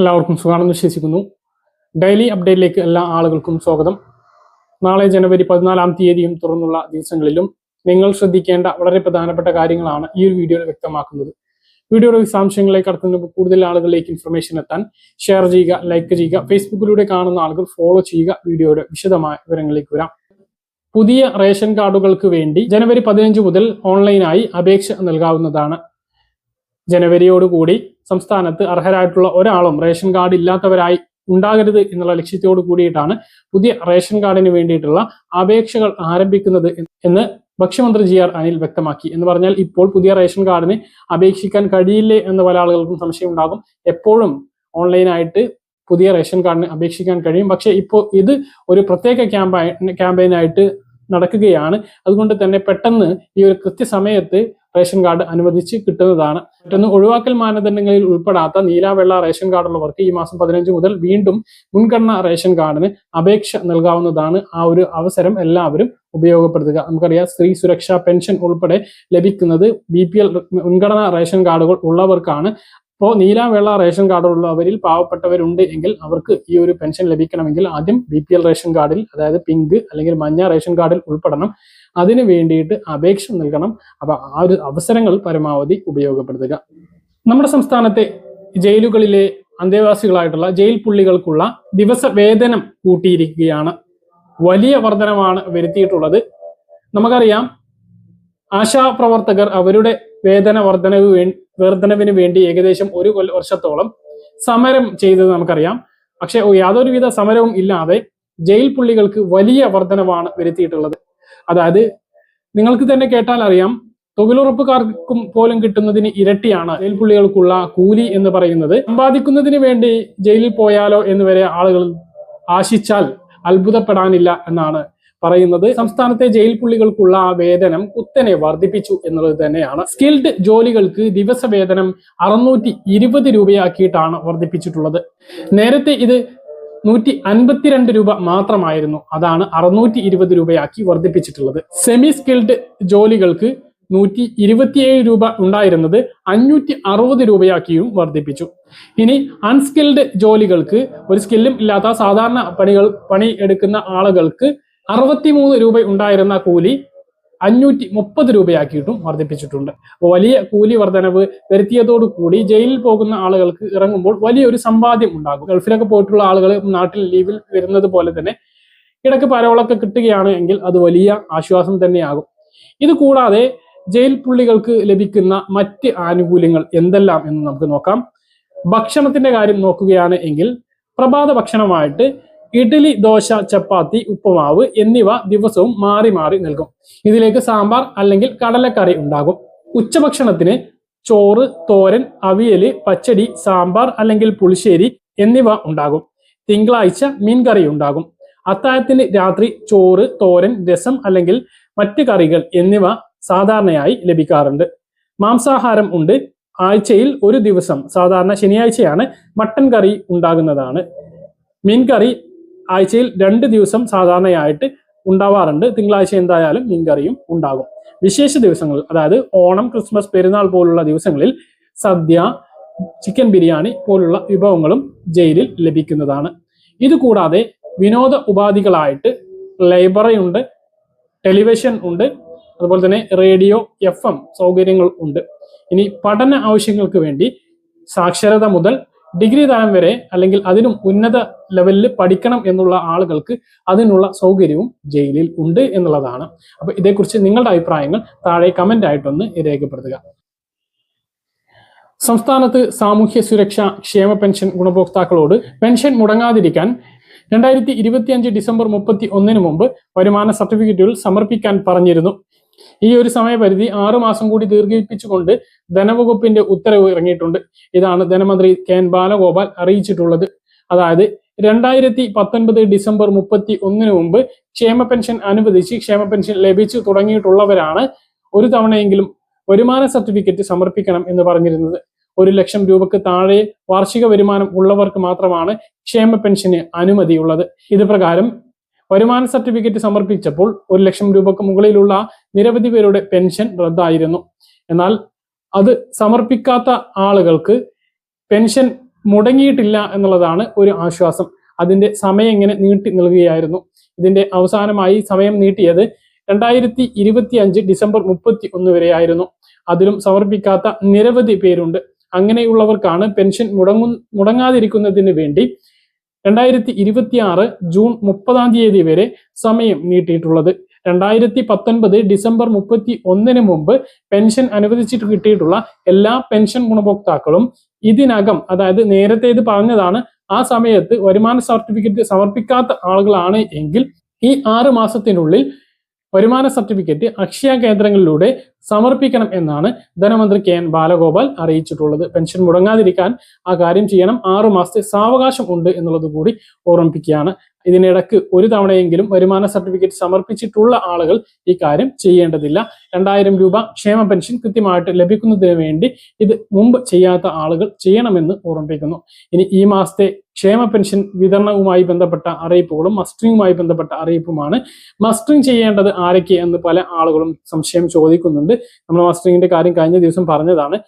എല്ലാവർക്കും സുഖമാണെന്ന് വിശ്വസിക്കുന്നു. ഡെയിലി അപ്ഡേറ്റിലേക്ക് എല്ലാ ആളുകൾക്കും സ്വാഗതം. നാളെ ജനുവരി പതിനാലാം തീയതിയും തുറന്നുള്ള ദിവസങ്ങളിലും നിങ്ങൾ ശ്രദ്ധിക്കേണ്ട വളരെ പ്രധാനപ്പെട്ട കാര്യങ്ങളാണ് ഈ ഒരു വീഡിയോയിൽ വ്യക്തമാക്കുന്നത്. വീഡിയോയുടെ വിശദാംശങ്ങളെ കടത്തുന്ന കൂടുതൽ ആളുകളിലേക്ക് ഇൻഫർമേഷൻ എത്താൻ ഷെയർ ചെയ്യുക ലൈക്ക് ചെയ്യുക ഫേസ്ബുക്കിലൂടെ കാണുന്ന ആളുകൾ ഫോളോ ചെയ്യുക വീഡിയോയുടെ വിശദമായ വിവരങ്ങളിലേക്ക് വരാം. പുതിയ റേഷൻ കാർഡുകൾക്ക് വേണ്ടി ജനുവരി പതിനഞ്ച് മുതൽ ഓൺലൈനായി അപേക്ഷ നൽകാവുന്നതാണ്. ജനുവരിയോടുകൂടി സംസ്ഥാനത്ത് അർഹരായിട്ടുള്ള ഒരാളും റേഷൻ കാർഡ് ഇല്ലാത്തവരായി ഉണ്ടാകരുത് എന്നുള്ള ലക്ഷ്യത്തോട് കൂടിയിട്ടാണ് പുതിയ റേഷൻ കാർഡിന് വേണ്ടിയിട്ടുള്ള അപേക്ഷകൾ ആരംഭിക്കുന്നത് എന്ന് ഭക്ഷ്യമന്ത്രി ജി ആർ അനിൽ വ്യക്തമാക്കി. എന്ന് പറഞ്ഞാൽ ഇപ്പോൾ പുതിയ റേഷൻ കാർഡിന് അപേക്ഷിക്കാൻ കഴിയില്ലേ എന്ന് പല ആളുകൾക്കും സംശയം ഉണ്ടാകും എപ്പോഴും ഓൺലൈനായിട്ട് പുതിയ റേഷൻ കാർഡിന് അപേക്ഷിക്കാൻ കഴിയും. പക്ഷേ ഇപ്പോൾ ഇത് ഒരു പ്രത്യേക ക്യാമ്പയിൻ ക്യാമ്പയിനായിട്ട് നടക്കുകയാണ്. അതുകൊണ്ട് തന്നെ പെട്ടെന്ന് ഈ ഒരു കൃത്യസമയത്ത് റേഷൻ കാർഡ് അനുവദിച്ച് കിട്ടുന്നതാണ്. മറ്റൊന്ന് ഒഴിവാക്കൽ മാനദണ്ഡങ്ങളിൽ ഉൾപ്പെടാത്ത നീല വെള്ള റേഷൻ കാർഡുള്ളവർക്ക് ഈ മാസം പതിനഞ്ച് മുതൽ വീണ്ടും മുൻഗണന റേഷൻ കാർഡിന് അപേക്ഷ നൽകാവുന്നതാണ് ആ ഒരു അവസരം എല്ലാവരും ഉപയോഗപ്പെടുത്തുക. നമുക്കറിയാം സ്ത്രീ സുരക്ഷാ പെൻഷൻ ഉൾപ്പെടെ ലഭിക്കുന്നത് ബി പി എൽ മുൻഗണന റേഷൻ കാർഡുകൾ ഉള്ളവർക്കാണ്. ഇപ്പോൾ നീല വെള്ള റേഷൻ കാർഡുള്ളവരിൽ പാവപ്പെട്ടവരുണ്ട് എങ്കിൽ അവർക്ക് ഈ ഒരു പെൻഷൻ ലഭിക്കണമെങ്കിൽ ആദ്യം ബി പി എൽ റേഷൻ കാർഡിൽ അതായത് പിങ്ക് അല്ലെങ്കിൽ മഞ്ഞ റേഷൻ കാർഡിൽ ഉൾപ്പെടണം. അതിന് വേണ്ടിയിട്ട് അപേക്ഷ നൽകണം. അപ്പൊ ആ ഒരു അവസരങ്ങൾ പരമാവധി ഉപയോഗപ്പെടുത്തുക. നമ്മുടെ സംസ്ഥാനത്തെ ജയിലുകളിലെ അന്തേവാസികളായിട്ടുള്ള ജയിൽ പുള്ളികൾക്കുള്ള ദിവസ വേതനം കൂട്ടിയിരിക്കുകയാണ്. വലിയ വർധനമാണ് വരുത്തിയിട്ടുള്ളത്. നമുക്കറിയാം ആശാപ്രവർത്തകർ അവരുടെ വേതന വർധനവ് വേ വർധനവിന് വേണ്ടി ഏകദേശം ഒരു വർഷത്തോളം സമരം ചെയ്തത് നമുക്കറിയാം. പക്ഷെ യാതൊരുവിധ സമരവും ഇല്ലാതെ ജയിൽ പുള്ളികൾക്ക് വലിയ വർധനവാണ് വരുത്തിയിട്ടുള്ളത്. അതായത് നിങ്ങൾക്ക് തന്നെ കേട്ടാൽ അറിയാം തൊഴിലുറപ്പുകാർക്കും പോലും കിട്ടുന്നതിന് ഇരട്ടിയാണ് ജയിൽ പുള്ളികൾക്കുള്ള കൂലി എന്ന് പറയുന്നത്. സമ്പാദിക്കുന്നതിന് വേണ്ടി ജയിലിൽ പോയാലോ എന്ന് വരെ ആളുകൾ ആശിച്ചാൽ അത്ഭുതപ്പെടാനില്ല എന്നാണ് പറയുന്നത് സംസ്ഥാനത്തെ ജയിൽ പുള്ളികൾക്കുള്ള ആ വേതനം കുത്തനെ വർദ്ധിപ്പിച്ചു എന്നുള്ളത് തന്നെയാണ്. സ്കിൽഡ് ജോലികൾക്ക് ദിവസ വേതനം അറുന്നൂറ്റി ഇരുപത് രൂപയാക്കിയിട്ടാണ് വർദ്ധിപ്പിച്ചിട്ടുള്ളത്. നേരത്തെ ഇത് നൂറ്റി അൻപത്തിരണ്ട് രൂപ മാത്രമായിരുന്നു. അതാണ് അറുന്നൂറ്റി ഇരുപത് രൂപയാക്കി വർദ്ധിപ്പിച്ചിട്ടുള്ളത്. സെമി സ്കിൽഡ് ജോലികൾക്ക് നൂറ്റി ഇരുപത്തിയേഴ് രൂപ ഉണ്ടായിരുന്നത് അഞ്ഞൂറ്റി അറുപത് രൂപയാക്കിയും വർദ്ധിപ്പിച്ചു. ഇനി അൺസ്കിൽഡ് ജോലികൾക്ക് ഒരു സ്കില്ലും ഇല്ലാത്ത സാധാരണ പണികൾ പണി എടുക്കുന്ന ആളുകൾക്ക് അറുപത്തിമൂന്ന് രൂപ ഉണ്ടായിരുന്ന കൂലി അഞ്ഞൂറ്റി മുപ്പത് രൂപയാക്കിയിട്ടും വർദ്ധിപ്പിച്ചിട്ടുണ്ട്. അപ്പോൾ വലിയ കൂലി വർധനവ് വരുത്തിയതോടു കൂടി ജയിലിൽ പോകുന്ന ആളുകൾക്ക് ഇറങ്ങുമ്പോൾ വലിയൊരു സമ്പാദ്യം ഉണ്ടാകും. ഗൾഫിലൊക്കെ പോയിട്ടുള്ള ആളുകൾ നാട്ടിൽ ലീവിൽ വരുന്നത് പോലെ തന്നെ ഇടയ്ക്ക് പരവളൊക്കെ കിട്ടുകയാണ് എങ്കിൽ അത് വലിയ ആശ്വാസം തന്നെയാകും. ഇത് കൂടാതെ ജയിൽ പുള്ളികൾക്ക് ലഭിക്കുന്ന മറ്റ് ആനുകൂല്യങ്ങൾ എന്തെല്ലാം എന്ന് നമുക്ക് നോക്കാം. ഭക്ഷണത്തിന്റെ കാര്യം നോക്കുകയാണ് എങ്കിൽ പ്രഭാത ഭക്ഷണമായിട്ട് ഇഡ്ഡലി ദോശ ചപ്പാത്തി ഉപ്പുമാവ് എന്നിവ ദിവസവും മാറി മാറി നൽകും. ഇതിലേക്ക് സാമ്പാർ അല്ലെങ്കിൽ കടലക്കറി ഉണ്ടാകും. ഉച്ചഭക്ഷണത്തിന് ചോറ് തോരൻ അവിയൽ പച്ചടി സാമ്പാർ അല്ലെങ്കിൽ പുളിശ്ശേരി എന്നിവ ഉണ്ടാകും. തിങ്കളാഴ്ച മീൻകറി ഉണ്ടാകും. അത്താഴത്തിന് രാത്രി ചോറ് തോരൻ രസം അല്ലെങ്കിൽ മറ്റ് കറികൾ എന്നിവ സാധാരണയായി ലഭിക്കാറുണ്ട്. മാംസാഹാരം ഉണ്ട്. ആഴ്ചയിൽ ഒരു ദിവസം സാധാരണ ശനിയാഴ്ചയാണ് മട്ടൻ കറി ഉണ്ടാകുന്നതാണ്. മീൻ കറി ആഴ്ചയിൽ രണ്ട് ദിവസം സാധാരണയായിട്ട് ഉണ്ടാവാറുണ്ട്. തിങ്കളാഴ്ച എന്തായാലും മീൻകറിയും ഉണ്ടാകും. വിശേഷ ദിവസങ്ങൾ അതായത് ഓണം ക്രിസ്മസ് പെരുന്നാൾ പോലുള്ള ദിവസങ്ങളിൽ സദ്യ ചിക്കൻ ബിരിയാണി പോലുള്ള വിഭവങ്ങളും ജയിലിൽ ലഭിക്കുന്നതാണ്. ഇതുകൂടാതെ വിനോദ ഉപാധികളായിട്ട് ലൈബ്രറി ഉണ്ട് ടെലിവിഷൻ ഉണ്ട് അതുപോലെ തന്നെ റേഡിയോ എഫ് സൗകര്യങ്ങൾ ഉണ്ട്. ഇനി പഠന ആവശ്യങ്ങൾക്ക് വേണ്ടി സാക്ഷരത മുതൽ ഡിഗ്രി തലം വരെ അല്ലെങ്കിൽ അതിനും ഉന്നത ലെവലിൽ പഠിക്കണം എന്നുള്ള ആളുകൾക്ക് അതിനുള്ള സൗകര്യവും ജയിലിൽ ഉണ്ട് എന്നുള്ളതാണ്. അപ്പൊ ഇതേക്കുറിച്ച് നിങ്ങളുടെ അഭിപ്രായങ്ങൾ താഴെ കമന്റ് ആയിട്ടൊന്ന് രേഖപ്പെടുത്തുക. സംസ്ഥാനത്ത് സാമൂഹ്യ സുരക്ഷ ക്ഷേമ പെൻഷൻ ഗുണഭോക്താക്കളോട് പെൻഷൻ മുടങ്ങാതിരിക്കാൻ രണ്ടായിരത്തി ഇരുപത്തിയഞ്ച് ഡിസംബർ മുപ്പത്തി ഒന്നിന് മുമ്പ് വരുമാന സർട്ടിഫിക്കറ്റുകൾ സമർപ്പിക്കാൻ പറഞ്ഞിരുന്നു. ഈ ഒരു സമയപരിധി ആറു മാസം കൂടി ദീർഘിപ്പിച്ചുകൊണ്ട് ധനവകുപ്പിന്റെ ഉത്തരവ് ഇറങ്ങിയിട്ടുണ്ട്. ഇതാണ് ധനമന്ത്രി കെ എൻ ബാലഗോപാൽ അറിയിച്ചിട്ടുള്ളത്. അതായത് രണ്ടായിരത്തി പത്തൊൻപത് ഡിസംബർ മുപ്പത്തി ഒന്നിന് മുമ്പ് ക്ഷേമ പെൻഷൻ അനുവദിച്ച് ക്ഷേമ പെൻഷൻ ലഭിച്ചു തുടങ്ങിയിട്ടുള്ളവരാണ് ഒരു തവണയെങ്കിലും വരുമാന സർട്ടിഫിക്കറ്റ് സമർപ്പിക്കണം എന്ന് പറഞ്ഞിരുന്നത്. ഒരു ലക്ഷം രൂപക്ക് താഴെ വാർഷിക വരുമാനം ഉള്ളവർക്ക് മാത്രമാണ് ക്ഷേമ പെൻഷന് അനുമതിയുള്ളത്. ഇത് പ്രകാരം വരുമാന സർട്ടിഫിക്കറ്റ് സമർപ്പിച്ചപ്പോൾ ഒരു ലക്ഷം രൂപക്ക് മുകളിലുള്ള നിരവധി പേരുടെ പെൻഷൻ റദ്ദായിരുന്നു. എന്നാൽ അത് സമർപ്പിക്കാത്ത ആളുകൾക്ക് പെൻഷൻ മുടങ്ങിയിട്ടില്ല എന്നുള്ളതാണ് ഒരു ആശ്വാസം. അതിന്റെ സമയം ഇങ്ങനെ നീട്ടി നൽകുകയായിരുന്നു. ഇതിന്റെ അവസാനമായി സമയം നീട്ടിയത് രണ്ടായിരത്തി ഇരുപത്തി അഞ്ച് ഡിസംബർ മുപ്പത്തി ഒന്ന് വരെയായിരുന്നു. അതിലും സമർപ്പിക്കാത്ത നിരവധി പേരുണ്ട്. അങ്ങനെയുള്ളവർക്കാണ് പെൻഷൻ മുടങ്ങു മുടങ്ങാതിരിക്കുന്നതിന് വേണ്ടി രണ്ടായിരത്തി ഇരുപത്തി ആറ് ജൂൺ മുപ്പതാം തീയതി വരെ സമയം നീട്ടിയിട്ടുള്ളത്. രണ്ടായിരത്തി പത്തൊൻപത് ഡിസംബർ മുപ്പത്തി ഒന്നിന് മുമ്പ് പെൻഷൻ അനുവദിച്ചിട്ട് കിട്ടിയിട്ടുള്ള എല്ലാ പെൻഷൻ ഗുണഭോക്താക്കളും ഇതിനകം അതായത് നേരത്തെ ഇത് പറഞ്ഞതാണ് ആ സമയത്ത് വരുമാന സർട്ടിഫിക്കറ്റ് സമർപ്പിക്കാത്ത ആളുകളാണ് എങ്കിൽ ഈ ആറ് മാസത്തിനുള്ളിൽ വരുമാന സർട്ടിഫിക്കറ്റ് അക്ഷയ കേന്ദ്രങ്ങളിലൂടെ സമർപ്പിക്കണം എന്നാണ് ധനമന്ത്രി കെ എൻ ബാലഗോപാൽ അറിയിച്ചിട്ടുള്ളത്. പെൻഷൻ മുടങ്ങാതിരിക്കാൻ ആ കാര്യം ചെയ്യണം. ആറു മാസത്തെ സാവകാശം ഉണ്ട് എന്നുള്ളത് കൂടി ഓർമ്മിപ്പിക്കുകയാണ്. ഇതിനിടക്ക് ഒരു തവണയെങ്കിലും വരുമാന സർട്ടിഫിക്കറ്റ് സമർപ്പിച്ചിട്ടുള്ള ആളുകൾ ഈ കാര്യം ചെയ്യേണ്ടതില്ല. രണ്ടായിരം രൂപ ക്ഷേമ പെൻഷൻ കൃത്യമായിട്ട് ലഭിക്കുന്നതിന് വേണ്ടി ഇത് മുമ്പ് ചെയ്യാത്ത ആളുകൾ ചെയ്യണമെന്ന് ഓർമ്മിപ്പിക്കുന്നു. ഇനി ഈ മാസത്തെ ക്ഷേമ പെൻഷൻ വിതരണവുമായി ബന്ധപ്പെട്ട അറിയിപ്പുകളും മസ്റ്ററിങ്ങുമായി ബന്ധപ്പെട്ട അറിയിപ്പുമാണ്. മസ്റ്ററിങ് ചെയ്യേണ്ടത് ആരൊക്കെ എന്ന് പല ആളുകളും സംശയം ചോദിക്കുന്നുണ്ട്. നമ്മൾ മസ്റ്ററിങ്ങിന്റെ കാര്യം കഴിഞ്ഞ ദിവസം പറഞ്ഞതാണ്.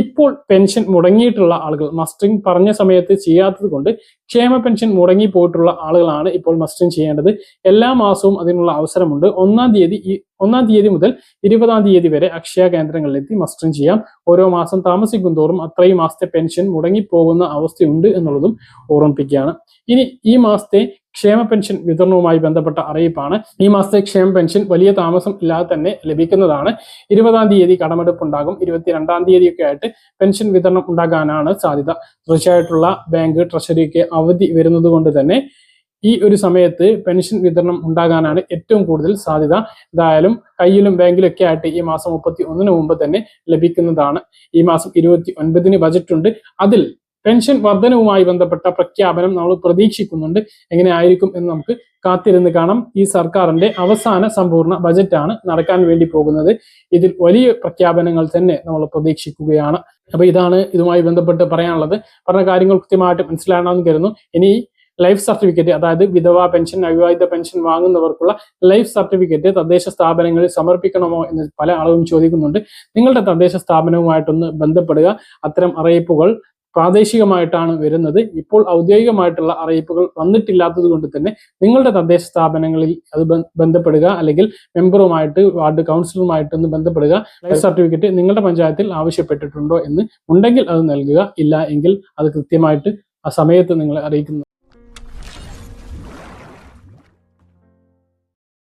ഇപ്പോൾ പെൻഷൻ മുടങ്ങിയിട്ടുള്ള ആളുകൾ. മസ്റ്ററിങ് പറഞ്ഞ സമയത്ത് ചെയ്യാത്തത് കൊണ്ട് ക്ഷേമ പെൻഷൻ മുടങ്ങി പോയിട്ടുള്ള ആളുകളാണ് ഇപ്പോൾ മസ്റ്ററിങ് ചെയ്യേണ്ടത്. എല്ലാ മാസവും അതിനുള്ള അവസരമുണ്ട്. ഒന്നാം തീയതി ഈ ഒന്നാം തീയതി മുതൽ ഇരുപതാം തീയതി വരെ അക്ഷയ കേന്ദ്രങ്ങളിലെത്തി മസ്റ്ററിങ് ചെയ്യാം. ഓരോ മാസം താമസിക്കും തോറും അത്രയും മാസത്തെ പെൻഷൻ മുടങ്ങിപ്പോകുന്ന അവസ്ഥയുണ്ട് എന്നുള്ളതും ഓർമ്മിപ്പിക്കുകയാണ്. ഇനി ഈ മാസത്തെ ക്ഷേമ പെൻഷൻ വിതരണവുമായി ബന്ധപ്പെട്ട അറിയിപ്പാണ്. ഈ മാസത്തെ ക്ഷേമ പെൻഷൻ വലിയ താമസം ഇല്ലാതെ തന്നെ ലഭിക്കുന്നതാണ്. ഇരുപതാം തീയതി കടമെടുപ്പ് ഉണ്ടാകും ഇരുപത്തിരണ്ടാം തീയതിയൊക്കെ ആയിട്ട് പെൻഷൻ വിതരണം ഉണ്ടാകാനാണ് സാധ്യത. തീർച്ചയായിട്ടുള്ള ബാങ്ക് ട്രഷറിക്ക് അവധി വരുന്നത് കൊണ്ട് തന്നെ ഈ ഒരു സമയത്ത് പെൻഷൻ വിതരണം ഉണ്ടാകാനാണ് ഏറ്റവും കൂടുതൽ സാധ്യത. എന്തായാലും കയ്യിലും ബാങ്കിലൊക്കെ ആയിട്ട് ഈ മാസം മുപ്പത്തി ഒന്നിന് മുമ്പ് തന്നെ ലഭിക്കുന്നതാണ്. ഈ മാസം ഇരുപത്തി ഒൻപതിന് ബജറ്റ് ഉണ്ട് അതിൽ പെൻഷൻ വർധനവുമായി ബന്ധപ്പെട്ട പ്രഖ്യാപനം നമ്മൾ പ്രതീക്ഷിക്കുന്നുണ്ട്. എങ്ങനെ ആയിരിക്കും എന്ന് നമുക്ക് കാത്തിരുന്ന് കാണാം. ഈ സർക്കാരിന്റെ അവസാന സമ്പൂർണ ബജറ്റാണ് നടക്കാൻ വേണ്ടി പോകുന്നത്. ഇതിൽ വലിയ പ്രഖ്യാപനങ്ങൾ തന്നെ നമ്മൾ പ്രതീക്ഷിക്കുകയാണ്. അപ്പൊ ഇതാണ് ഇതുമായി ബന്ധപ്പെട്ട് പറയാനുള്ളത്. പറഞ്ഞ കാര്യങ്ങൾ കൃത്യമായിട്ട് മനസ്സിലാണെന്ന് കരുതുന്നു. ഇനി ലൈഫ് സർട്ടിഫിക്കറ്റ് അതായത് വിധവാ പെൻഷൻ അവിവാഹിത പെൻഷൻ വാങ്ങുന്നവർക്കുള്ള ലൈഫ് സർട്ടിഫിക്കറ്റ് തദ്ദേശ സ്ഥാപനങ്ങളിൽ സമർപ്പിക്കണമോ എന്ന് പല ആളുകളും ചോദിക്കുന്നുണ്ട്. നിങ്ങളുടെ തദ്ദേശ സ്ഥാപനവുമായിട്ടൊന്ന് ബന്ധപ്പെടുക. അത്തരം അറിയിപ്പുകൾ പ്രാദേശികമായിട്ടാണ് വരുന്നത്. ഇപ്പോൾ ഔദ്യോഗികമായിട്ടുള്ള അറിയിപ്പുകൾ വന്നിട്ടില്ലാത്തത് കൊണ്ട് തന്നെ നിങ്ങളുടെ തദ്ദേശ സ്ഥാപനങ്ങളിൽ അത് ബന്ധപ്പെടുക അല്ലെങ്കിൽ മെമ്പറുമായിട്ട് വാർഡ് കൗൺസിലറുമായിട്ട് ഒന്ന് ബന്ധപ്പെടുക. ലൈഫ് സർട്ടിഫിക്കറ്റ് നിങ്ങളുടെ പഞ്ചായത്തിൽ ആവശ്യപ്പെട്ടിട്ടുണ്ടോ എന്ന് ഉണ്ടെങ്കിൽ അത് നൽകുക. ഇല്ല എങ്കിൽ അത് കൃത്യമായിട്ട് ആ സമയത്ത് നിങ്ങളെ അറിയിക്കുന്നു.